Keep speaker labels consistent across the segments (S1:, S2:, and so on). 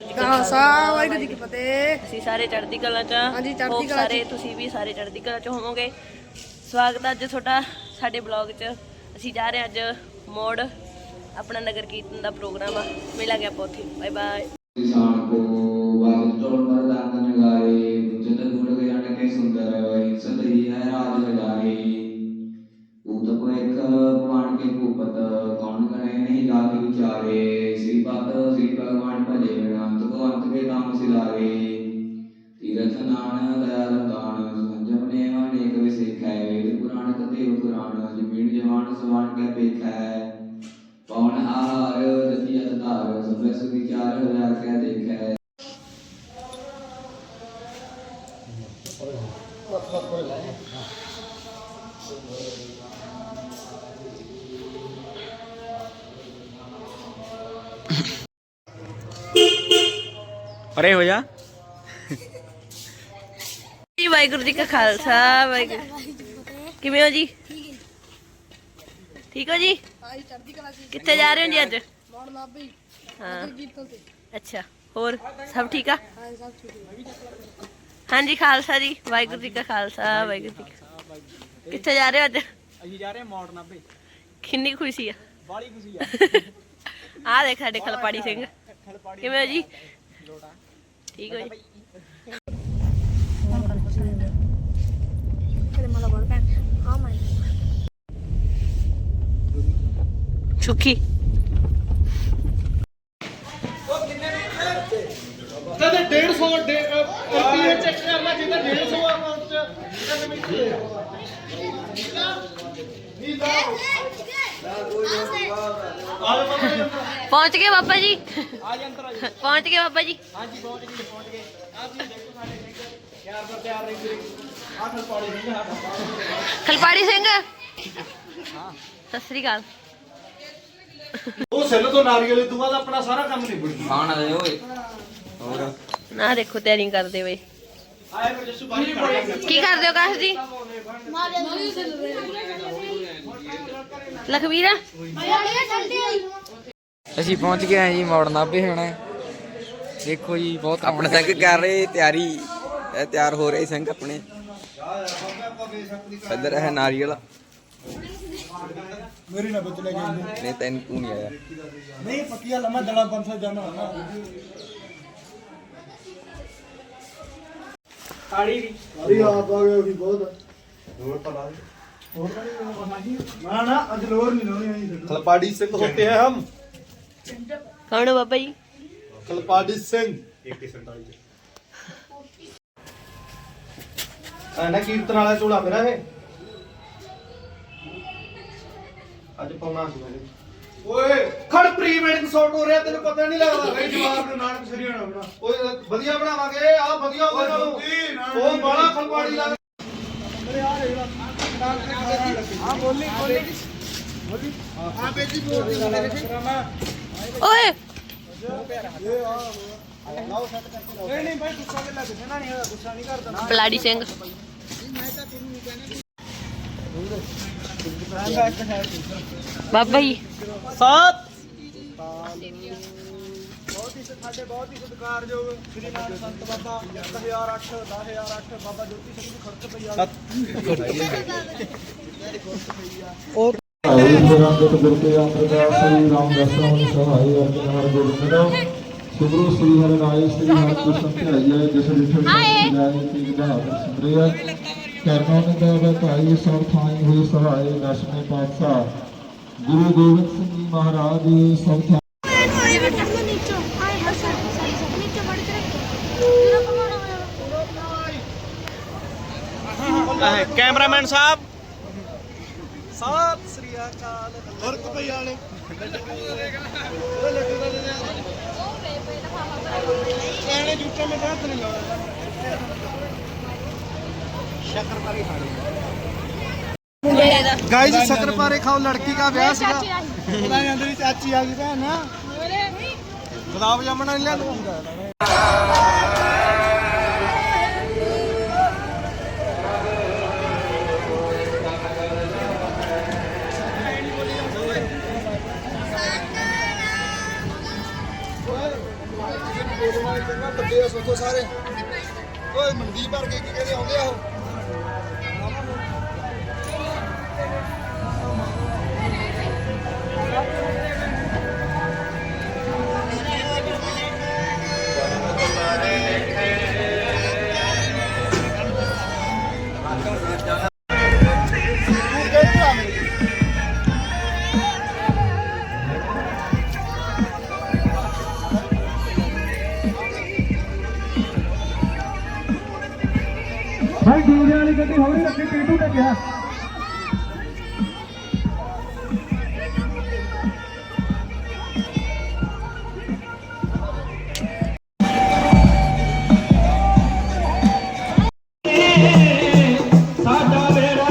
S1: ਖਾਲਸਾ ਵਾਹਿਗੁਰੂ ਜੀ ਕੀ ਫਤਿਹ
S2: ਅਸੀਂ ਸਾਰੇ ਚੜ੍ਹਦੀ ਕਲਾ ਚ ਹਾਂ।
S1: ਹਾਂਜੀ, ਚੜ੍ਹਦੀ
S2: Hope
S1: ਕਲਾ ਚ।
S2: ਸਾਰੇ ਤੁਸੀਂ ਵੀ ਸਾਰੇ ਚੜ੍ਹਦੀ ਕਲਾ ਚ ਹੋਵੋਗੇ ਸਵਾਗਤ ਹੈ ਅੱਜ ਤੁਹਾਡਾ ਸਾਡੇ ਬਲੌਗ ਚ ਅਸੀਂ ਜਾ ਰਹੇ ਹਾਂ ਅੱਜ ਮੋੜ ਆਪਣਾ ਨਗਰ ਕੀਰਤਨ ਦਾ ਪ੍ਰੋਗਰਾਮ ਆ ਮਿਲਾਂਗੇ ਆਪਾਂ ਉੱਥੇ ਬਾਏ ਬਾਏ
S3: किसान को ਅਧਾਰ ਸਭੇ ਸੁ ਵਿਚਾਰ ਹਜ਼ਾਰ ਕਹਿ ਦੇਖੈ
S4: ਪਰੇ ਹੋ ਜਾ।
S2: ਜੀ ਵਾਹਿਗੁਰੂ ਜੀ ਕਾ ਖਾਲਸਾ ਵਾਹਿਗੁਰੂ ਕਿਵੇਂ ਹੋ ਜੀ? ਠੀਕ ਹੋ। ਜੀ? ਕਿੱਥੇ ਜਾ ਰਹੇ ਹੋ ਜੀ ਅੱਜ?
S1: ਮੌੜ ਲਾਭੀ
S2: ਹਾਂ। ਅੱਛਾ ਹੋਰ ਸਭ ਠੀਕ ਆ?
S1: ਹਾਂ ਸਭ ਠੀਕ ਹੈ
S2: ਹਾਂਜੀ ਖਾਲਸਾ ਜੀ ਵਾਹਿਗੁਰੂ ਜੀ ਕਾ ਖਾਲਸਾ ਵਾਹਿਗੁਰੂ ਜੀ ਕੀ ਕਿੱਥੇ ਜਾ ਰਹੇ ਹੋ ਅੱਜ?
S4: ਅਸੀਂ ਜਾ ਰਹੇ ਹਾਂ ਮੌੜ ਨਾਭੇ।
S2: ਕਿੰਨੀ ਖੁਸ਼ੀ ਆ।
S4: ਬਾਲੀ ਖੁਸ਼ੀ ਆ।
S2: ਆਹ ਦੇਖ ਸਾਡੇ ਖਲਪਾੜੀ ਸਿੰਘ। ਕਿਵੇਂ ਹੋ ਜੀ? ਠੀਕ ਹੋ ਜੀ। ਸੁਖੀ
S5: ਤੇ 150 ਰੁਪਏ ਚੈੱਕ ਕਰਨਾ ਜਿੱਦਾਂ 150 ਅਮਾਉਂਟ ਚ।
S2: ਪਹੁੰਚ ਗਏ ਬਾਬਾ ਜੀ। ਪਹੁੰਚ ਗਏ ਬਾਬਾ ਜੀ।
S4: ਹਾਂਜੀ ਪਹੁੰਚ ਗਏ ਪਹੁੰਚ ਗਏ। ਆ ਤੁਸੀਂ ਦੇਖੋ ਸਾਡੇ ਸਿੰਘ। ਯਾਰ ਪਰ ਤਿਆਰ ਰਹਿੰਦੇ ਆਹ ਪਾੜੀ ਸਿੰਘ ਸਾਡਾ
S2: ਖਲਪਾੜੀ ਸਿੰਘ। ਸਤਿ ਸ੍ਰੀ ਅਕਾਲ।
S5: ਉਹ ਸੈੱਲ ਤੋਂ ਨਾਰੀਅਲ ਤੋਂ ਬਾਅਦ ਆਪਣਾ ਸਾਰਾ ਕੰਮ ਨਿਬੜ ਗਿਆ।
S3: ਖਾਣ ਦੇ ਓਏ। ਹੋਰ?
S2: ਨਾ ਦੇਖੋ ਤਿਆਰੀ ਕਰਦੇ ਵੇ ਕੀ ਕਰਦੇ ਹੋ ਕਾਸ਼ ਜੀ? ਲਖਵੀਰ?
S4: ਅਸੀਂ ਪਹੁੰਚ ਗਏ ਹਾਂ ਜੀ ਮੌੜ ਨਾਭੇ ਹੁਣ ਦੇਖੋ ਜੀ ਬਹੁਤ
S6: ਆਪਣੇ ਸਿੰਘ ਕਰ ਰਹੇ ਤਿਆਰੀ ਇਹ ਤਿਆਰ ਹੋ ਰਹੇ ਸਿੰਘ ਆਪਣੇ। ਇੱਧਰ ਹੈ ਨਾਰੀਅਲ।
S5: ਮੇਰੀ ਨਾ ਬਚ ਲੈ ਗਈ
S6: ਨਹੀਂ ਤੈਨੂੰ ਤੂੰ ਨਹੀਂ ਆਇਆ।
S5: ਨਹੀਂ ਪੱਕੀਆ ਲੰਮਾ ਦਲਾ 500 ਜਾਣਾ ਹੋਣਾ
S4: ਖਾੜੀ ਦੀ
S5: ਅਰੇ ਆਪ ਆ ਗਏ ਵੀ ਬਹੁਤ। ਹੋਰ ਤਾਂ ਲਾ ਹੋਰ ਨਾ ਨਾ ਅੱਜ ਲੋਰ ਨਹੀਂ ਲਾਉਣੀ ਆਈ ਖਲਪਾੜੀ ਸਿੰਘ ਹੋਤੇ ਹੈ ਹਮ।
S2: ਕੌਣ ਹੋ ਬਾਬਾ ਜੀ?
S5: ਖਲਪਾੜੀ ਸਿੰਘ। 147 ਆ ਨਾ ਕੀਰਤਨ ਵਾਲਾ ਝੋਲਾ ਮੇਰਾ ਇਹ। ਅੱਜ ਪਾਉਣਾ ਸੀ ਮੇਰੇ ਓਏ ਖੜ ਪ੍ਰੀ ਵੈਡਿੰਗ ਸ਼ਾਟ ਹੋ ਰਿਹਾ ਤੈਨੂੰ ਪਤਾ ਨਹੀਂ ਲੱਗਦਾ। ਬਈ ਜਵਾਬ ਨੂੰ ਨਾਨਕ ਸਰੀ ਹੋਣਾ ਬਣਾ ਓਏ ਵਧੀਆ ਬਣਾਵਾਂਗੇ ਆ ਵਧੀਆ ਹੋ ਗਿਆ। ਉਹ ਬਾਲਾ ਖਲਪਾੜੀ ਲੱਗ ਆ ਬੋਲੀ ਬੋਲੀ ਬੋਲੀ। ਆ ਬੇਟੀ ਬੋਲੀ ਮੇਰੇ
S2: ਓਏ!
S5: ਨਹੀਂ ਨਹੀਂ ਭਾਈ ਗੁੱਸਾ ਨਹੀਂ ਲੱਗਦਾ ਨਹੀਂ ਹੈਗਾ ਗੁੱਸਾ ਨਹੀਂ ਕਰਦਾ।
S2: ਬਲਾੜੀ ਸਿੰਘ। ਬਾਬਾ ਜੀ
S5: ਸਤ ਬਹੁਤ ਹੀ ਸਾਡੇ ਬਹੁਤ ਹੀ ਸਤਿਕਾਰਯੋਗ ਸ੍ਰੀ ਨਾਨਕ ਸੰਤ ਬਾਬਾ 1008 10008 ਬਾਬਾ ਜੋਤੀ ਸਿੰਘ ਜੀ ਖੜਕ ਪਈ ਆ
S7: ਹਰੀ ਨਿਰੰਜਨ ਗੁਰ ਕੇ ਅੰਮ੍ਰਿਤਦਾਸ ਸ੍ਰੀ ਰਾਮ ਦਸਰਾਮ ਸਹਾਈ ਅਰਜਨ ਹਰ ਗੋਬਿੰਦ ਸੁਗਰੂ ਸ੍ਰੀ ਹਰਿ ਰਾਏ ਸ੍ਰੀ ਹਰਿ ਕ੍ਰਿਸ਼ਨ ਧਿਆਈਏ ਜਿਸ ਰਿਠ ਜਾਏ ਤੀਜ ਬਹਾਦਰ ਸਿਮਰਿਆ ਕਰਨੋਂ ਨਿਦਾ ਭਾਈ ਸਭ ਥਾਈ ਹੋਈ ਸਹਾਈ ਦਸ਼ਮੇ ਪਾਤਸ਼ਾਹ ਗੁਰੂ ਗੋਬਿੰਦ ਸਿੰਘ ਜੀ ਮਹਾਰਾਜ ਜੀ ਸਭ
S4: ਕੈਮਰਾਮੈਨ ਸਾਹਿਬ
S5: ਸਤਿ ਸ੍ਰੀ ਅਕਾਲ ਵਾਲੇ ਹੱਥ ਨਹੀਂ ਲਾਉਣਾ। ਸ਼ੱਕਰਪਾਰੀ ਗਾਇਸ ਸ਼ੱਕਰਪਾਰੇ ਖਾਓ ਲੜਕੀ ਦਾ ਵਿਆਹ ਸੀਗਾ। ਉਹਦਾ ਅੰਦਰ ਹੀ ਚਾਚੀ ਆ ਗਈ ਭੈਣ ਨਾ। ਗੁਲਾਬ ਜਾਮਣ ਨਹੀਂ ਲਿਆ ਸਾਰੇ ਓਏ ਮਨਦੀਪ ਵਰਗੇ ਕੀ ਕਹਿੰਦੇ ਆਉਂਦੇ ਆ ਉਹ?
S7: ਭਾਈ ਡੀਜੇ ਵਾਲੀ ਗੱਡੀ ਹੌਲੀ ਰੱਖੀ ਟੀਟੂ ਨੇ ਕਿਹਾ। ਸਾਡਾ ਮੇਰਾ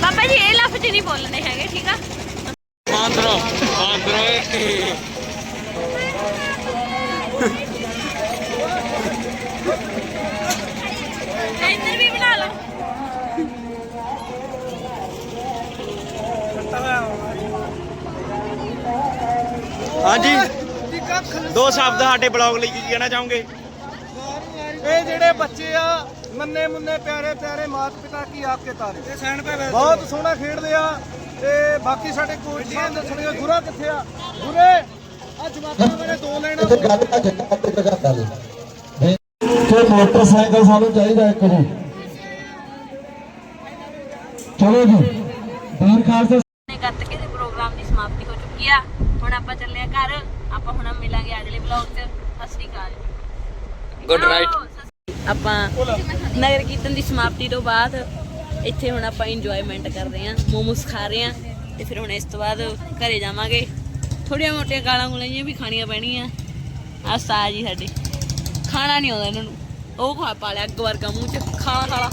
S2: ਬਾਬਾ ਜੀ ਇਹ ਲਫ਼ਜ਼ ਨਹੀਂ ਬੋਲਣੇ ਹੈਗੇ ਠੀਕ ਆ ਇੱਧਰ ਵੀ ਬਣਾ ਲਓ
S4: ਹਾਂਜੀ ਦੋ ਸ਼ਬਦ ਸਾਡੇ ਬਲੌਗ ਲਈ ਕੀ ਕਹਿਣਾ ਚਾਹੋਗੇ
S5: ਇਹ ਜਿਹੜੇ ਬੱਚੇ ਆ ਨੰਨੇ ਮੁੰਨੇ ਪਿਆਰੇ ਪਿਆਰੇ ਮਾਤ ਪਿਤਾ ਕੀ ਆਪਕੇ ਤਾਰੇ ਇਹ ਸੈਣ ਪੇ ਬਹੁਤ ਸੋਹਣਾ ਖੇਡਦੇ ਆ ਤੇ ਬਾਕੀ ਸਾਡੇ ਕੋਚ ਸਾਹਿਬ ਦੱਸਣਗੇ ਗੁਰਾ ਕਿੱਥੇ ਆ? ਗੁਰੇ ਆ ਜਵਾਕਾਂ ਮੇਰੇ ਦੋ ਲੈਣਾ।
S7: ਤੇ ਮੋਟਰਸਾਈਕਲ ਸਾਨੂੰ ਚਾਹੀਦਾ ਇੱਕ ਜੀ ਚਲੋ ਜੀ ਵੀਰ ਖਾਲਸਾ
S2: ਨੇ ਗੱਤਕੇ ਦੇ ਪ੍ਰੋਗਰਾਮ ਦੀ ਸਮਾਪਤੀ ਹੋ ਚੁੱਕੀ ਆ। ਹੁਣ ਆਪਾਂ ਚੱਲੇ ਆ ਘਰ। ਆਪਾਂ ਹੁਣ ਮਿਲਾਂਗੇ ਅਗਲੇ ਵਲੌਗ 'ਚ। ਸਤਿ ਸ਼੍ਰੀ ਅਕਾਲ।
S6: ਗੁੱਡ ਨਾਈਟ
S2: ਆਪਾਂ ਨਗਰ ਕੀਰਤਨ ਦੀ ਸਮਾਪਤੀ ਤੋਂ ਬਾਅਦ ਇੱਥੇ ਹੁਣ ਆਪਾਂ ਇੰਜੋਇਮੈਂਟ ਕਰ ਰਹੇ ਹਾਂ, ਮੋਮੋਸ ਖਾ ਰਹੇ ਹਾਂ ਤੇ ਫਿਰ ਹੁਣ ਇਸ ਤੋਂ ਬਾਅਦ ਘਰੇ ਜਾਵਾਂਗੇ। ਥੋੜੀਆਂ ਮੋਟੀਆਂ ਗਾਲਾਂ ਗੁਲਾਈਆਂ ਵੀ ਖਾਣੀਆਂ ਪੈਣੀਆਂ। ਆ ਉਸਤਾਦ ਜੀ ਸਾਡੇ, ਖਾਣਾ ਨਹੀਂ ਆਉਂਦਾ ਇਹਨਾਂ ਨੂੰ। ਉਹ ਖਾ ਪਾ ਲਿਆ ਅੱਗ ਵਰਗਾ ਮੂੰਹ 'ਚ, ਖਾਲਾ ਖਾਲਾ।